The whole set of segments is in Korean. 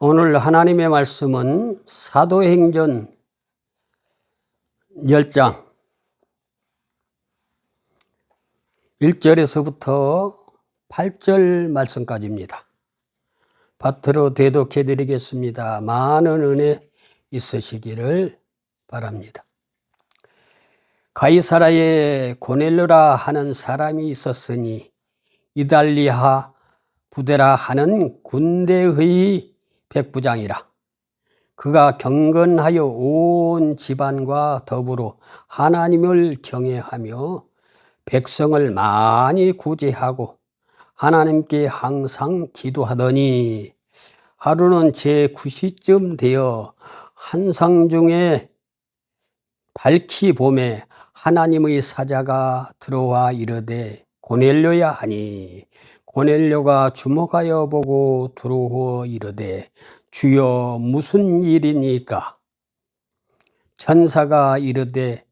오늘 하나님의 말씀은 사도행전 10장 1절에서부터 8절 말씀까지입니다. 밭으로 대독해 드리겠습니다. 많은 은혜 있으시기를 바랍니다. 가이사라에 고넬료라 하는 사람이 있었으니 이달리아 부대라 하는 군대의 백부장이라. 그가 경건하여 온 집안과 더불어 하나님을 경외하며 백성을 많이 구제하고 하나님께 항상 기도하더니 하루는 제 9시쯤 되어 한상 중에 밝히 봄에 하나님의 사자가 들어와 이르되 고넬료야 하니 고넬료가 주목하여 보고 들어오 이르되 주여 무슨 일이니까 천사가 이르되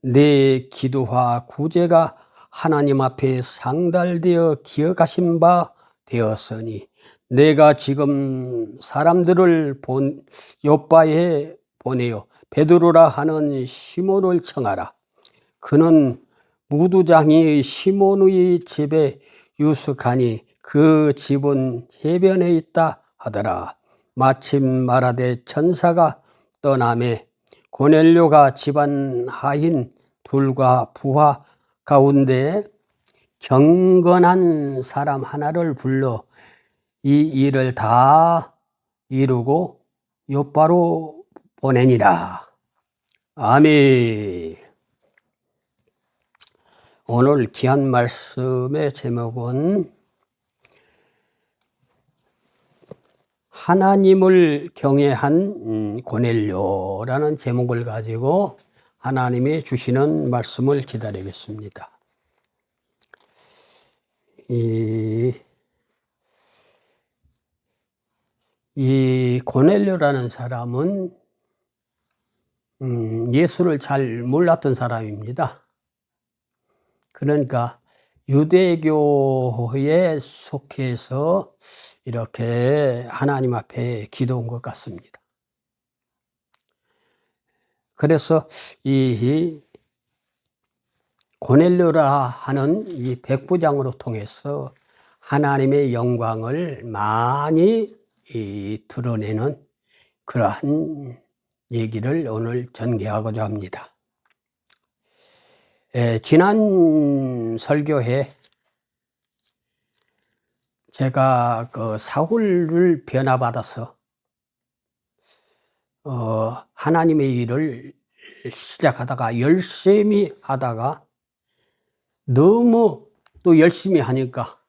내 기도와 구제가 하나님 앞에 상달되어 기억하신 바 되었으니 내가 지금 사람들을 본 요바에 보내어 베드로라 하는 시몬을 청하라. 그는 무두장이 시몬의 집에 유숙하니 그 집은 해변에 있다 하더라. 마침 말하되 천사가 떠남에 고넬료가 집안 하인 둘과 부하 가운데 경건한 사람 하나를 불러 이 일을 다 이루고 요바로 보내니라. 아멘. 오늘 귀한 말씀의 제목은 하나님을 경외한 음, 고넬료라는 제목을 가지고 하나님이 주시는 말씀을 기다리겠습니다. 이, 이 고넬료라는 사람은 음, 예수를 잘 몰랐던 사람입니다. 그러니까 유대교에 속해서 이렇게 하나님 앞에 기도한 것 같습니다. 그래서 이 고넬료라 하는 이 백부장으로 통해서 하나님의 영광을 많이 드러내는 그러한 얘기를 오늘 전개하고자 합니다. 예, 지난 설교에 제가 그 사울을 변화받아서 어, 하나님의 일을 시작하다가 열심히 하다가 너무 또 열심히 하니까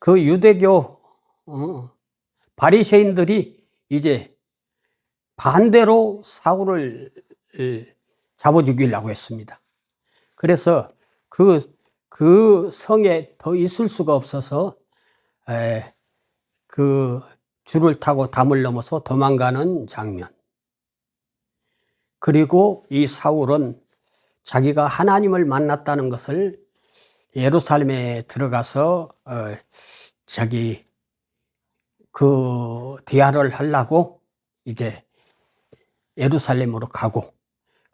그 유대교 어, 바리새인들이 이제 반대로 사울을 잡아 죽이려고 했습니다. 그래서 그, 그 성에 더 있을 수가 없어서, 에, 그 줄을 타고 담을 넘어서 도망가는 장면. 그리고 이 사울은 자기가 하나님을 만났다는 것을 예루살렘에 들어가서, 어, 자기 그 대화를 하려고 이제 예루살렘으로 가고,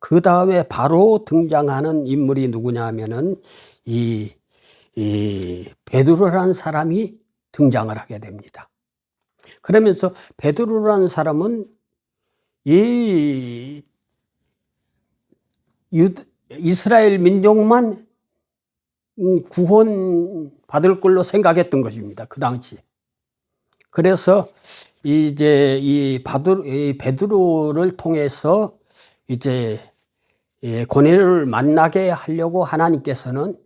그 다음에 바로 등장하는 인물이 누구냐 하면은 이, 이 베드로라는 사람이 등장을 하게 됩니다. 그러면서 베드로라는 사람은 이 유, 이스라엘 민족만 구원 받을 걸로 생각했던 것입니다. 그 당시. 그래서 이제 이 베드로를 통해서 이제 예, 고뇌를 만나게 하려고 하나님께서는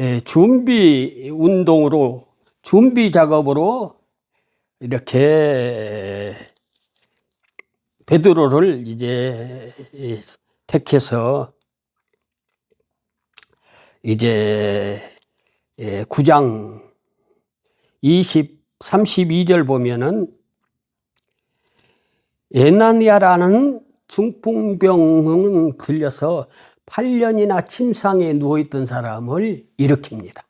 예, 준비 운동으로 준비 작업으로 이렇게 베드로를 이제 택해서 이제 9장 20, 32절 보면은 에나니아라는 중풍병은 들려서 8년이나 침상에 누워있던 사람을 일으킵니다.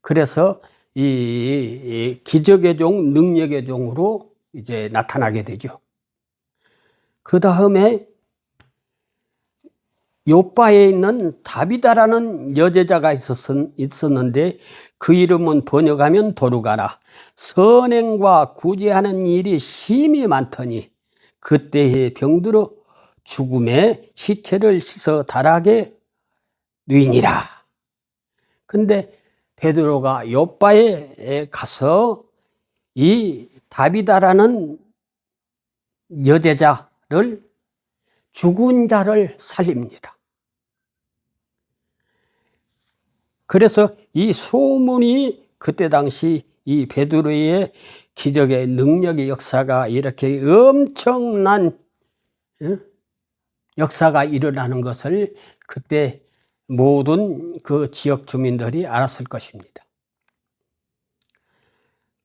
그래서 이, 이 기적의 종, 능력의 종으로 이제 나타나게 되죠. 그 다음에 요바에 있는 다비다라는 여제자가 있었, 있었는데 그 이름은 번역하면 도루가라. 선행과 구제하는 일이 심히 많더니 그때에 병들어 죽음에 시체를 씻어 달하게 누이니라. 근데 베드로가 요바에 가서 이 다비다라는 여제자를 죽은 자를 살립니다. 그래서 이 소문이 그때 당시 이 베드로의 기적의 능력의 역사가 이렇게 엄청난 어? 역사가 일어나는 것을 그때 모든 그 지역 주민들이 알았을 것입니다.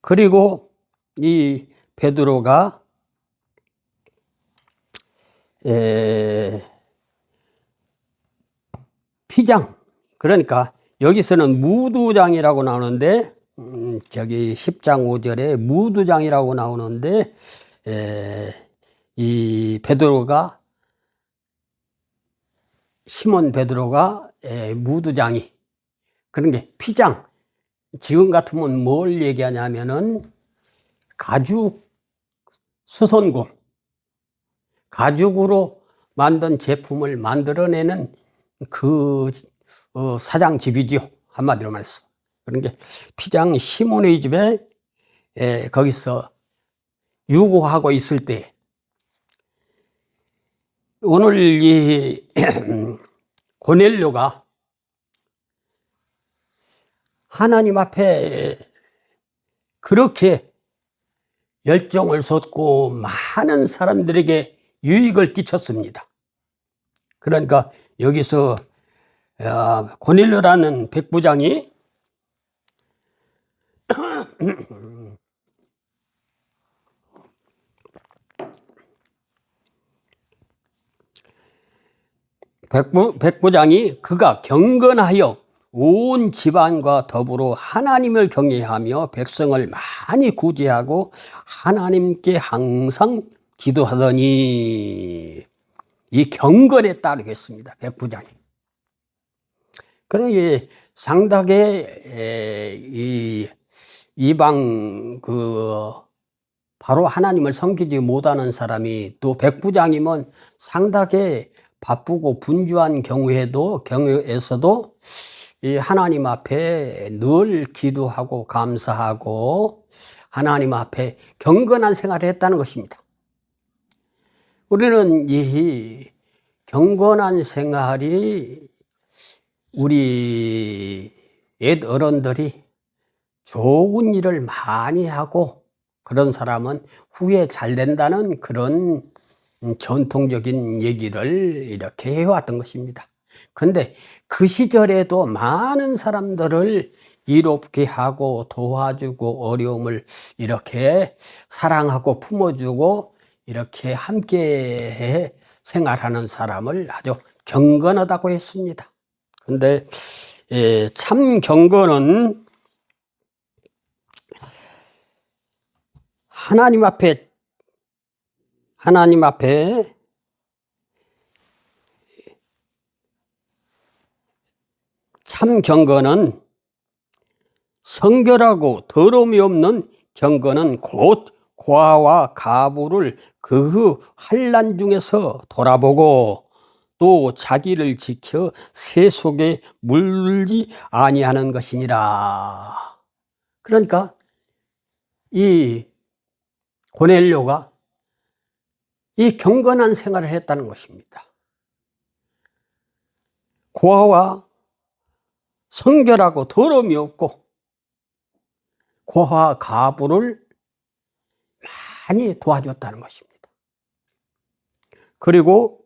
그리고 이 베드로가 에, 피장 그러니까 여기서는 무두장이라고 나오는데 음, 저기 10장 5절에 무두장이라고 나오는데 에, 이 베드로가 시몬 베드로가 에, 무두장이. 그런 게 피장. 지금 같으면 뭘 얘기하냐면은 가죽 수선공. 가죽으로 만든 제품을 만들어내는 그 어, 사장 집이지요 한마디로 말해서 그런 게 피장 시몬의 집에 에, 거기서 유고하고 있을 때 오늘 이 고넬료가 하나님 앞에 그렇게 열정을 쏟고 많은 사람들에게 유익을 끼쳤습니다. 그러니까 여기서 어, 고넬료라는 백부장이 백부, 백부장이 그가 경건하여 온 집안과 더불어 하나님을 경외하며 백성을 많이 구제하고 하나님께 항상 기도하더니 이 경건에 따르겠습니다. 백부장이. 그러니 상당히 이 이방 그 바로 하나님을 섬기지 못하는 사람이 또 백부장이면 상당히 바쁘고 분주한 경우에도 경우에서도 이 하나님 앞에 늘 기도하고 감사하고 하나님 앞에 경건한 생활을 했다는 것입니다. 우리는 이 경건한 생활이 우리 옛 어른들이 좋은 일을 많이 하고 그런 사람은 후에 잘 된다는 그런 전통적인 얘기를 이렇게 해왔던 것입니다. 근데 그 시절에도 많은 사람들을 이롭게 하고 도와주고 어려움을 이렇게 사랑하고 품어주고 이렇게 함께 생활하는 사람을 아주 경건하다고 했습니다. 근데 예, 참 경건은 하나님 앞에 하나님 앞에 참 경건은 성결하고 더러움이 없는 경건은 곧 고아와 가부를 그 환란 중에서 돌아보고 또 자기를 지켜 새 속에 물지 아니하는 것이니라. 그러니까 이 고넬료가 이 경건한 생활을 했다는 것입니다. 고아와 성결하고 더러움이 없고 고아 가부를 많이 도와줬다는 것입니다. 그리고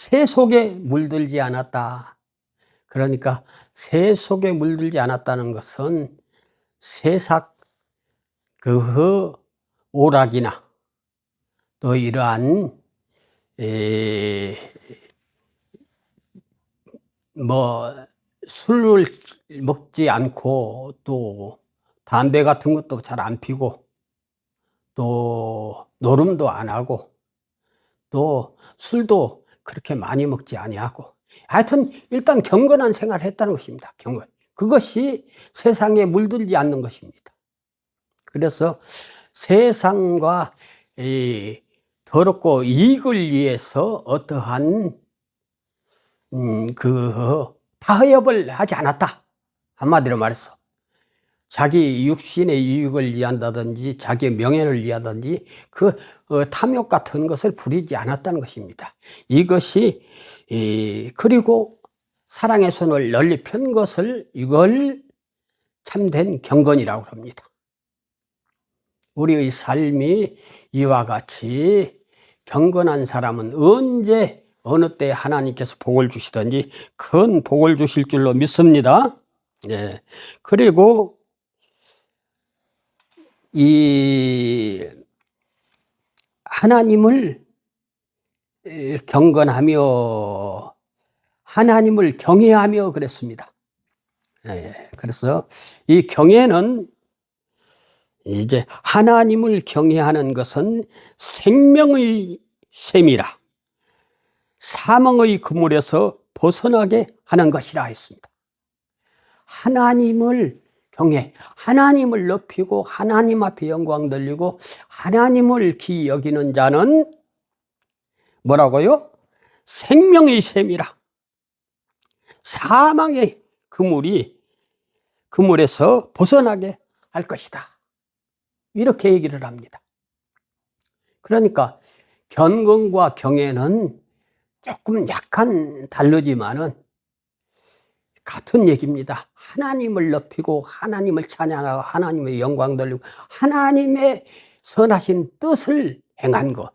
새 속에 물들지 않았다. 그러니까 새 속에 물들지 않았다는 것은 새삭 그 오락이나 또 이러한 에, 뭐 술을 먹지 않고 또 담배 같은 것도 잘 안 피고 또 노름도 안 하고 또 술도 그렇게 많이 먹지 아니하고 하여튼 일단 경건한 생활을 했다는 것입니다. 경건. 그것이 세상에 물들지 않는 것입니다. 그래서 세상과 이 더럽고 이익을 위해서 어떠한 음, 그 타협을 하지 않았다. 한마디로 말해서 자기 육신의 이익을 위한다든지 자기의 명예를 위하든지 그 어, 탐욕 같은 것을 부리지 않았다는 것입니다. 이것이 이, 그리고 사랑의 손을 널리 편 것을 이걸 참된 경건이라고 합니다. 우리의 삶이 이와 같이 경건한 사람은 언제 어느 때 하나님께서 복을 주시든지 큰 복을 주실 줄로 믿습니다. 예. 그리고 이 하나님을 경건하며 하나님을 경외하며 그랬습니다. 예, 그래서 이 경외는 이제 하나님을 경외하는 것은 생명의 셈이라 사망의 그물에서 벗어나게 하는 것이라 했습니다. 하나님을 경외, 하나님을 높이고 하나님 앞에 영광 돌리고 하나님을 기 여기는 자는 뭐라고요? 생명의 셈이라. 사망의 그물이 그물에서 벗어나게 할 것이다. 이렇게 얘기를 합니다. 그러니까 견건과 경애는 조금 약간 다르지만은 같은 얘기입니다. 하나님을 높이고 하나님을 찬양하고 하나님의 영광 돌리고 하나님의 선하신 뜻을 행한 것.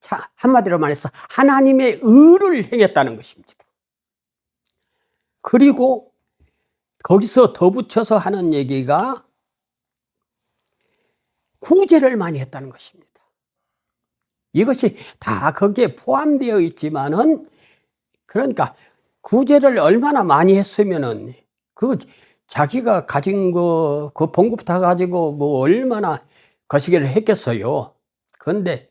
자, 한마디로 말해서 하나님의 의를 행했다는 것입니다. 그리고 거기서 덧붙여서 하는 얘기가 구제를 많이 했다는 것입니다. 이것이 다 거기에 포함되어 있지만은 그러니까 구제를 얼마나 많이 했으면은 그 자기가 가진 거, 그 봉급 다 가지고 뭐 얼마나 거시기를 했겠어요. 그런데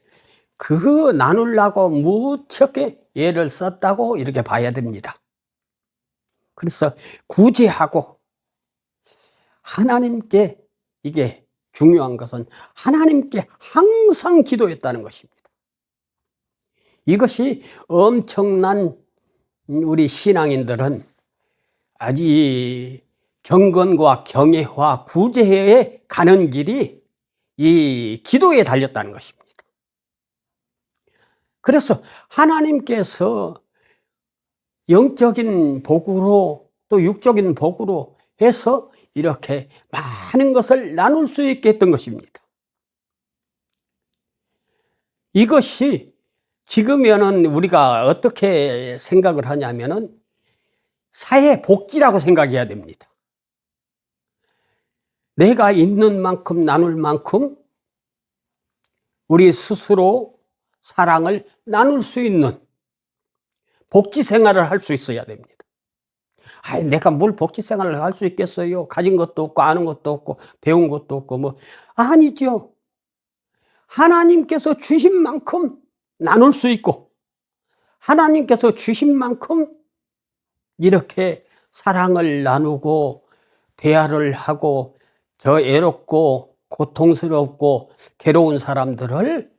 그 나누려고 무척에 애를 썼다고 이렇게 봐야 됩니다. 그래서 구제하고 하나님께 이게 중요한 것은 하나님께 항상 기도했다는 것입니다. 이것이 엄청난 우리 신앙인들은 아직 경건과 경애와 구제에 가는 길이 이 기도에 달렸다는 것입니다. 그래서 하나님께서 영적인 복으로 또 육적인 복으로 해서 이렇게 많은 것을 나눌 수 있게 했던 것입니다. 이것이 지금에는 우리가 어떻게 생각을 하냐면은 사회 복지라고 생각해야 됩니다. 내가 있는 만큼 나눌 만큼 우리 스스로 사랑을 나눌 수 있는 복지 생활을 할 수 있어야 됩니다. 아, 내가 뭘 복지 생활을 할 수 있겠어요? 가진 것도 없고 아는 것도 없고 배운 것도 없고 뭐 아니죠. 하나님께서 주신 만큼 나눌 수 있고 하나님께서 주신 만큼 이렇게 사랑을 나누고 대화를 하고 저 애롭고 고통스럽고 괴로운 사람들을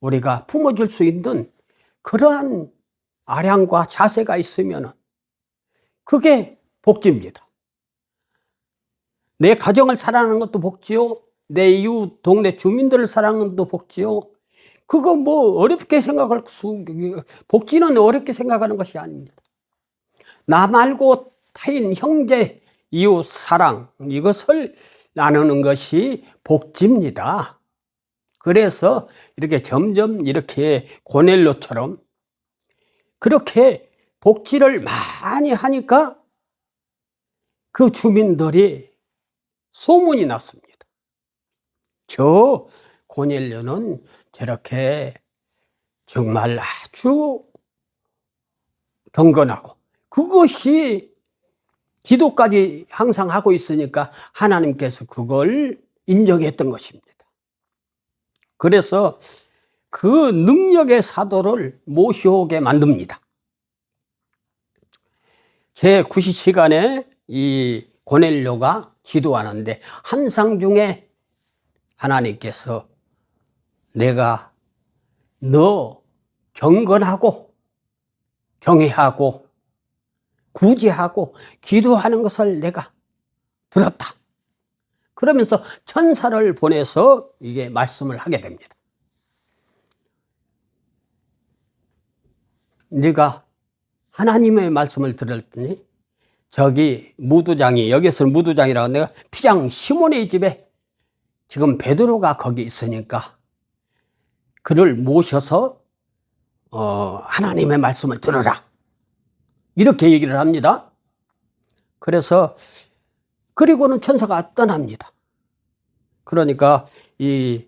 우리가 품어줄 수 있는 그러한 아량과 자세가 있으면 그게 복지입니다. 내 가정을 사랑하는 것도 복지요. 내 이웃 동네 주민들을 사랑하는 것도 복지요. 그거 뭐 어렵게 생각할 수, 복지는 어렵게 생각하는 것이 아닙니다. 나 말고 타인 형제, 이웃 사랑, 이것을 나누는 것이 복지입니다. 그래서 이렇게 점점 이렇게 고넬로처럼 그렇게 복지를 많이 하니까 그 주민들이 소문이 났습니다. 저 고넬료는 저렇게 정말 아주 경건하고 그것이 기도까지 항상 하고 있으니까 하나님께서 그걸 인정했던 것입니다. 그래서 그 능력의 사도를 모셔오게 만듭니다. 제 9시간에 이 고넬료가 기도하는데 한상 중에 하나님께서 내가 너 경건하고 경외하고 구제하고 기도하는 것을 내가 들었다. 그러면서 천사를 보내서 이게 말씀을 하게 됩니다. 네가 하나님의 말씀을 들었더니 저기 무두장이 여기서는 무두장이라고 내가 피장 시몬의 집에 지금 베드로가 거기 있으니까 그를 모셔서 어, 하나님의 말씀을 들으라 이렇게 얘기를 합니다. 그래서 그리고는 천사가 떠납니다. 그러니까 이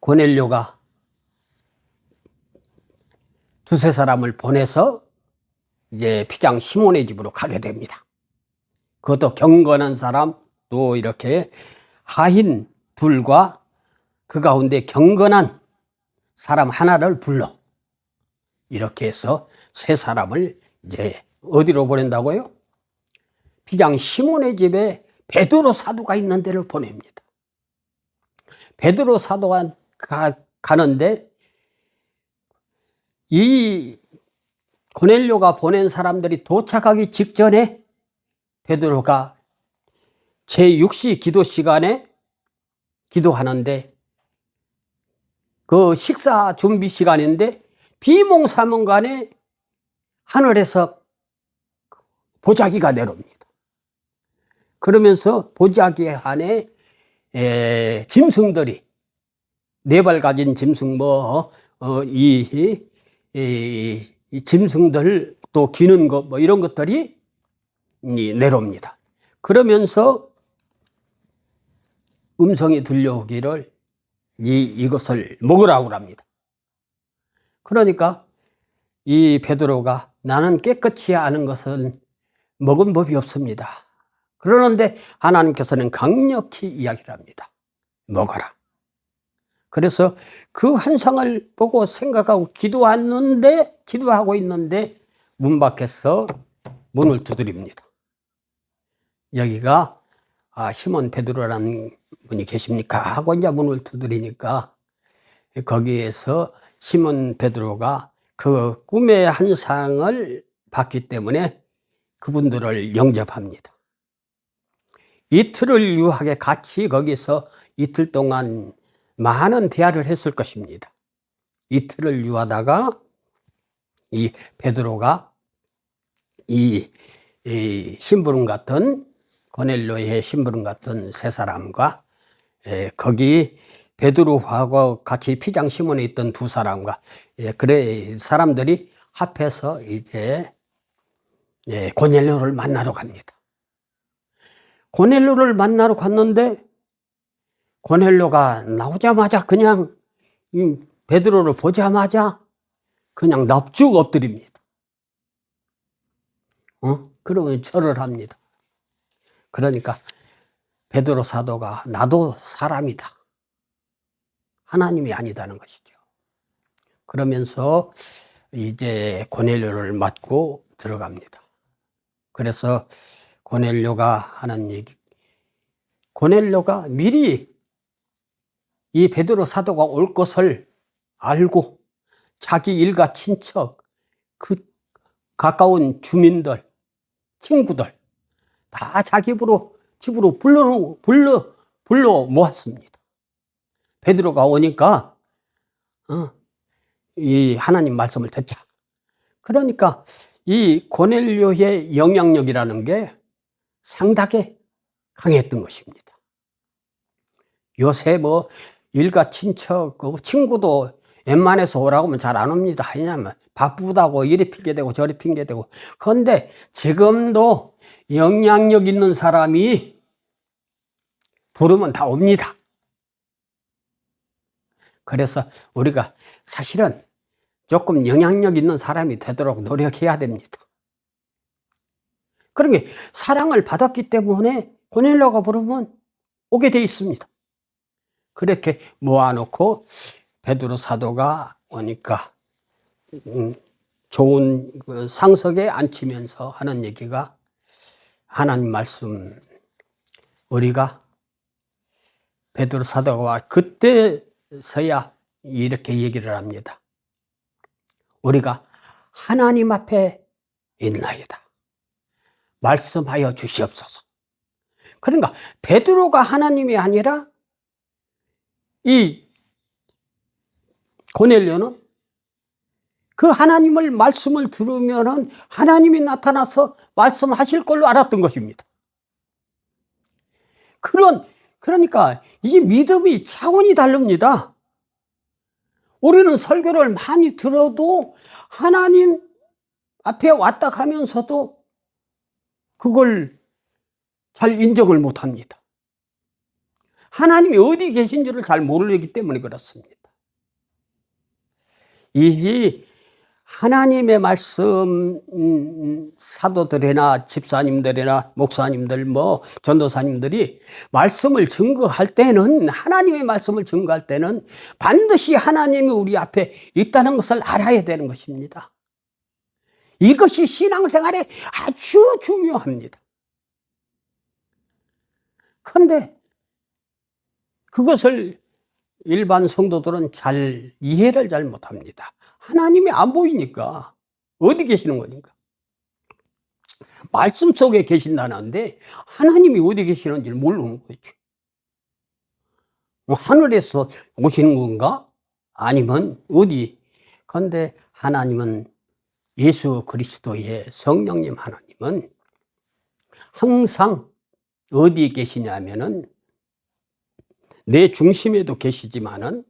고넬료가 두세 사람을 보내서 이제 피장 시몬의 집으로 가게 됩니다. 그것도 경건한 사람 또 이렇게 하인 둘과 그 가운데 경건한 사람 하나를 불러 이렇게 해서 세 사람을 이제 어디로 보낸다고요? 피장 시몬의 집에 베드로 사도가 있는 데를 보냅니다. 베드로 사도가 가, 가는데 이 고넬료가 보낸 사람들이 도착하기 직전에 베드로가 제6시 기도 시간에 기도하는데 그 식사 준비 시간인데 비몽사몽간에 하늘에서 보자기가 내려옵니다. 그러면서 보자기 안에 에, 짐승들이 네 발 가진 짐승 뭐이 어, 이, 이, 이 짐승들 또 기는 것 뭐 이런 것들이 내려옵니다. 그러면서 음성이 들려오기를 이 이것을 먹으라고 합니다. 그러니까 이 베드로가 나는 깨끗이 아는 것은 먹은 법이 없습니다. 그러는데 하나님께서는 강력히 이야기를 합니다. 먹어라. 그래서 그 환상을 보고 생각하고 기도하는데, 기도하고 있는데 문 밖에서 문을 두드립니다. 여기가 아, 시몬 베드로라는 분이 계십니까? 하고 이제 문을 두드리니까 거기에서 시몬 베드로가 그 꿈의 한 상을 봤기 때문에 그분들을 영접합니다. 이틀을 유하게 같이 거기서 이틀 동안 많은 대화를 했을 것입니다. 이틀을 유하다가 이 베드로가 이, 이 심부름 같은 고넬료의 심부름 같은 세 사람과 에, 거기 베드로하고 같이 피장 시몬에 있던 두 사람과 예, 그래 사람들이 합해서 이제 예, 고넬료를 만나러 갑니다. 고넬료를 만나러 갔는데 고넬료가 나오자마자 그냥 베드로를 보자마자 그냥 납죽 엎드립니다. 어? 그러면 절을 합니다. 그러니까 베드로 사도가 나도 사람이다. 하나님이 아니다는 것이죠. 그러면서 이제 고넬료를 맞고 들어갑니다. 그래서 고넬료가 하는 얘기, 고넬료가 미리 이 베드로 사도가 올 것을 알고 자기 일가 친척, 그 가까운 주민들, 친구들 다 자기 집으로 집으로 불러 불러 불러 모았습니다. 베드로가 오니까 어, 이 하나님 말씀을 듣자. 그러니까 이 고넬료의 영향력이라는 게 상당히 강했던 것입니다. 요새 뭐 일가 친척, 그 친구도 웬만해서 오라고 하면 잘 안 옵니다. 왜냐면 바쁘다고 이리 핑계대고 저리 핑계대고. 그런데 지금도 영향력 있는 사람이 부르면 다 옵니다. 그래서 우리가 사실은 조금 영향력 있는 사람이 되도록 노력해야 됩니다. 그런 게 사랑을 받았기 때문에 고넬로가 부르면 오게 돼 있습니다. 그렇게 모아놓고 베드로 사도가 오니까 음, 좋은 그 상석에 앉히면서 하는 얘기가 하나님 말씀 우리가 베드로 사도가 그때 서야 이렇게 얘기를 합니다. 우리가 하나님 앞에 있나이다. 말씀하여 주시옵소서. 그러니까 베드로가 하나님이 아니라 이 고넬료는 그 하나님을 말씀을 들으면은 하나님이 나타나서 말씀하실 걸로 알았던 것입니다. 그런 그러니까 이 믿음이 차원이 다릅니다. 우리는 설교를 많이 들어도 하나님 앞에 왔다 가면서도 그걸 잘 인정을 못 합니다. 하나님이 어디 계신지를 잘 모르기 때문에 그렇습니다. 이 하나님의 말씀 음, 사도들이나 집사님들이나 목사님들 뭐 전도사님들이 말씀을 증거할 때는 하나님의 말씀을 증거할 때는 반드시 하나님이 우리 앞에 있다는 것을 알아야 되는 것입니다. 이것이 신앙생활에 아주 중요합니다. 그런데 그것을 일반 성도들은 잘 이해를 잘 못합니다. 하나님이 안 보이니까 어디 계시는 거니까. 말씀 속에 계신다는데 하나님이 어디 계시는지를 모르는 거죠. 뭐 하늘에서 오시는 건가? 아니면 어디? 그런데 하나님은 예수 그리스도의 성령님 하나님은 항상 어디 계시냐면은 내 중심에도 계시지만은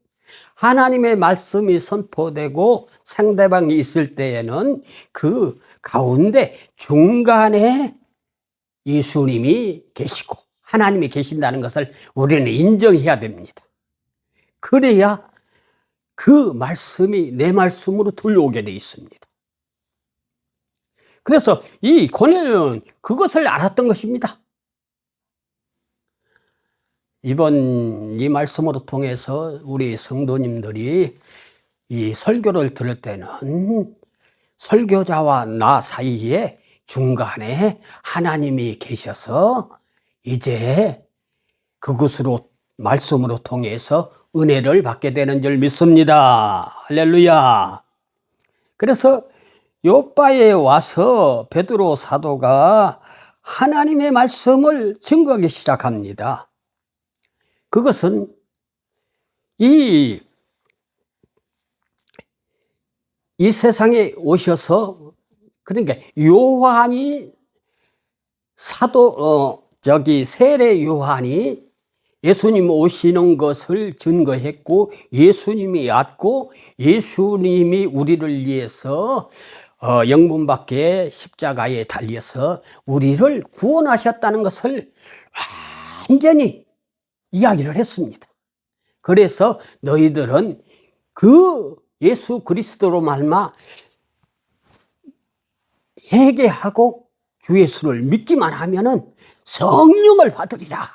하나님의 말씀이 선포되고 상대방이 있을 때에는 그 가운데 중간에 예수님이 계시고 하나님이 계신다는 것을 우리는 인정해야 됩니다. 그래야 그 말씀이 내 말씀으로 들려오게 돼 있습니다. 그래서 이 고넬은 그것을 알았던 것입니다. 이번 이 말씀으로 통해서 우리 성도님들이 이 설교를 들을 때는 설교자와 나 사이에 중간에 하나님이 계셔서 이제 그것으로 말씀으로 통해서 은혜를 받게 되는 줄 믿습니다. 할렐루야. 그래서 요바에 와서 베드로 사도가 하나님의 말씀을 증거하기 시작합니다. 그것은 이, 이 세상에 오셔서 그러니까 요한이 사도 어 저기 세례 요한이 예수님 오시는 것을 증거했고 예수님이 왔고 예수님이 우리를 위해서 어, 영분 밖에 십자가에 달려서 우리를 구원하셨다는 것을 완전히 이야기를 했습니다. 그래서 너희들은 그 예수 그리스도로 말마 회개하고 주 예수를 믿기만 하면은 성령을 받으리라.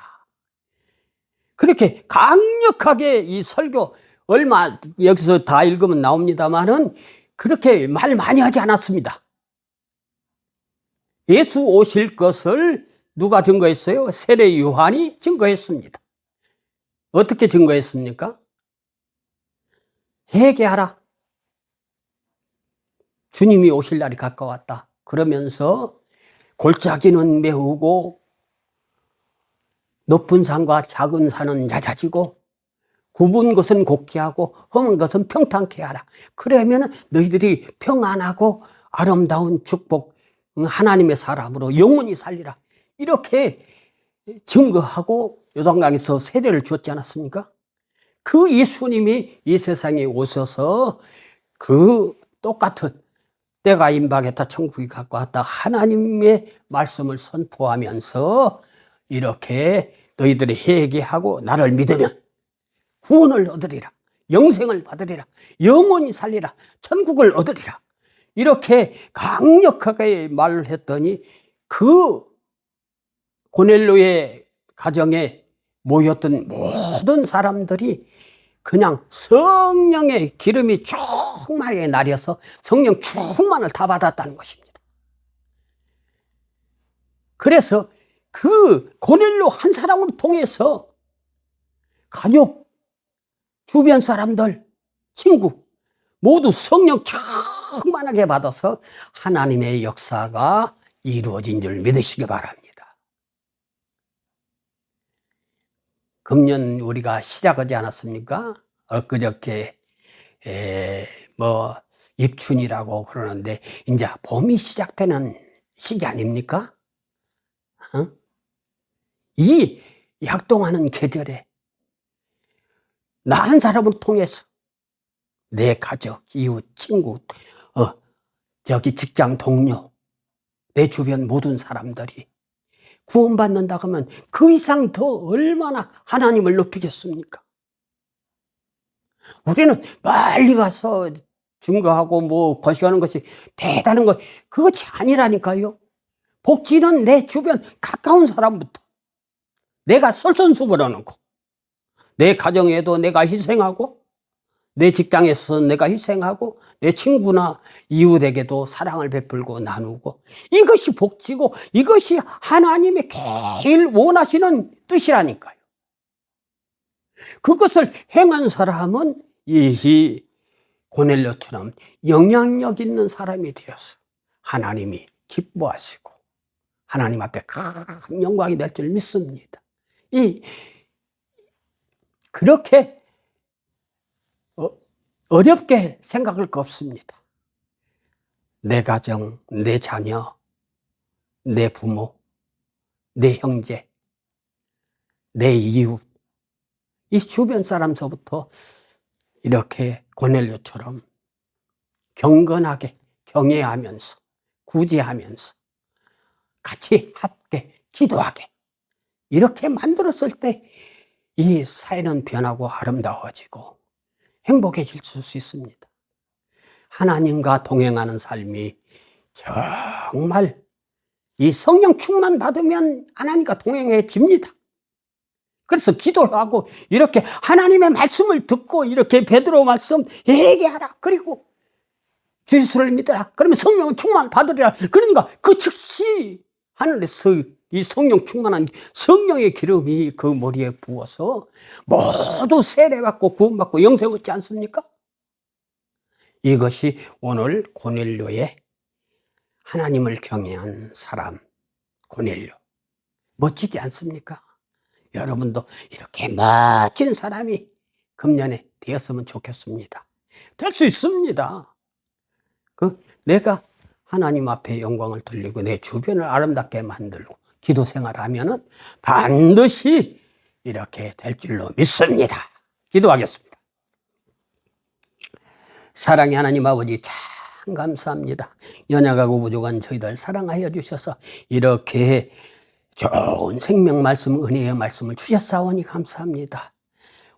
그렇게 강력하게 이 설교 얼마 여기서 다 읽으면 나옵니다만은 그렇게 말 많이 하지 않았습니다. 예수 오실 것을 누가 증거했어요? 세례 요한이 증거했습니다. 어떻게 증거했습니까? 회개하라. 주님이 오실 날이 가까웠다. 그러면서 골짜기는 메우고 높은 산과 작은 산은 얕아지고 굽은 것은 곱게 하고 험한 것은 평탄케 하라. 그러면 너희들이 평안하고 아름다운 축복 하나님의 사람으로 영원히 살리라. 이렇게 증거하고 요단강에서 세례를 주었지 않았습니까? 그 예수님이 이 세상에 오셔서 그 똑같은 때가 임박했다 천국이 갖고 왔다 하나님의 말씀을 선포하면서 이렇게 너희들이 회개하고 나를 믿으면 구원을 얻으리라 영생을 받으리라 영원히 살리라 천국을 얻으리라 이렇게 강력하게 말을 했더니 그 고넬로의 가정에 모였던 모든 사람들이 그냥 성령의 기름이 충만하게 날려서 성령 충만을 다 받았다는 것입니다. 그래서 그 고넬로 한 사람을 통해서 가족, 주변 사람들, 친구 모두 성령 충만하게 받아서 하나님의 역사가 이루어진 줄 믿으시기 바랍니다. 금년 우리가 시작하지 않았습니까? 엊그저께 에, 뭐 입춘이라고 그러는데 이제 봄이 시작되는 시기 아닙니까? 어? 이 약동하는 계절에 나한 사람을 통해서 내 가족, 이웃, 친구, 어, 저기 직장 동료, 내 주변 모든 사람들이 구원받는다 하면 그 이상 더 얼마나 하나님을 높이겠습니까? 우리는 빨리 가서 증거하고 뭐 거시하는 것이 대단한 것, 그것이 아니라니까요. 복지는 내 주변 가까운 사람부터 내가 솔선수범하는 거. 내 가정에도 내가 희생하고 내 직장에서 내가 희생하고 내 친구나 이웃에게도 사랑을 베풀고 나누고 이것이 복지고 이것이 하나님의 제일 원하시는 뜻이라니까요. 그것을 행한 사람은 이 고넬료처럼 영향력 있는 사람이 되어서 하나님이 기뻐하시고 하나님 앞에 큰 영광이 될 줄 믿습니다. 이 그렇게 어, 어렵게 생각할 거 없습니다. 내 가정, 내 자녀, 내 부모, 내 형제, 내 이웃, 이 주변 사람서부터 이렇게 고넬료처럼 경건하게 경외하면서 구제하면서 같이 함께 기도하게 이렇게 만들었을 때 이 사회는 변하고 아름다워지고 행복해질 수 있습니다. 하나님과 동행하는 삶이 정말 이 성령 충만 받으면 하나님과 동행해집니다. 그래서 기도하고 이렇게 하나님의 말씀을 듣고 이렇게 베드로 말씀 얘기하라. 그리고 주예수를 믿으라. 그러면 성령은 충만 받으리라. 그러니까 그 즉시 하늘에서 이 성령 충만한 성령의 기름이 그 머리에 부어서 모두 세례받고 구원받고 영생 얻지 않습니까? 이것이 오늘 고넬료의 하나님을 경외한 사람 고넬료 멋지지 않습니까? 여러분도 이렇게 멋진 사람이 금년에 되었으면 좋겠습니다. 될 수 있습니다. 그 내가 하나님 앞에 영광을 돌리고 내 주변을 아름답게 만들고 기도 생활하면은 반드시 이렇게 될 줄로 믿습니다. 기도하겠습니다. 사랑의 하나님 아버지 참 감사합니다. 연약하고 부족한 저희들 사랑하여 주셔서 이렇게 좋은 생명 말씀, 은혜의 말씀을 주셨사오니 감사합니다.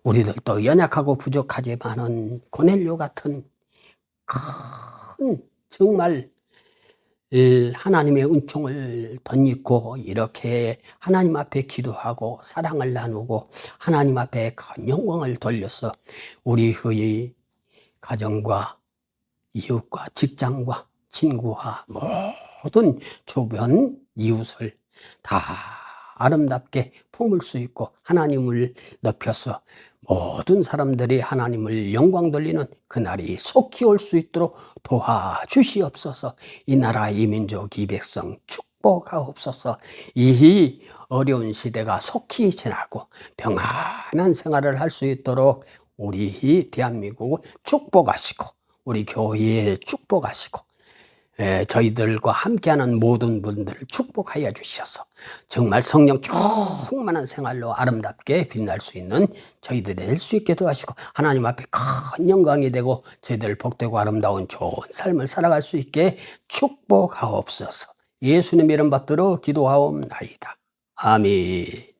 우리들도 연약하고 부족하지만은 고넬료 같은 큰 정말 하나님의 은총을 덧입고 이렇게 하나님 앞에 기도하고 사랑을 나누고 하나님 앞에 큰 영광을 돌려서 우리의 가정과 이웃과 직장과 친구와 모든 주변 이웃을 다 아름답게 품을 수 있고 하나님을 높여서 모든 사람들이 하나님을 영광 돌리는 그날이 속히 올 수 있도록 도와주시옵소서. 이 나라 이 민족 이 백성 축복하옵소서. 이 어려운 시대가 속히 지나고 평안한 생활을 할 수 있도록 우리 대한민국을 축복하시고 우리 교회에 축복하시고 에, 저희들과 함께하는 모든 분들을 축복하여 주셔서 정말 성령 충만한 생활로 아름답게 빛날 수 있는 저희들이 될 수 있게 도와주시고 하나님 앞에 큰 영광이 되고 저희들 복되고 아름다운 좋은 삶을 살아갈 수 있게 축복하옵소서 예수님 이름 받들어 기도하옵나이다. 아멘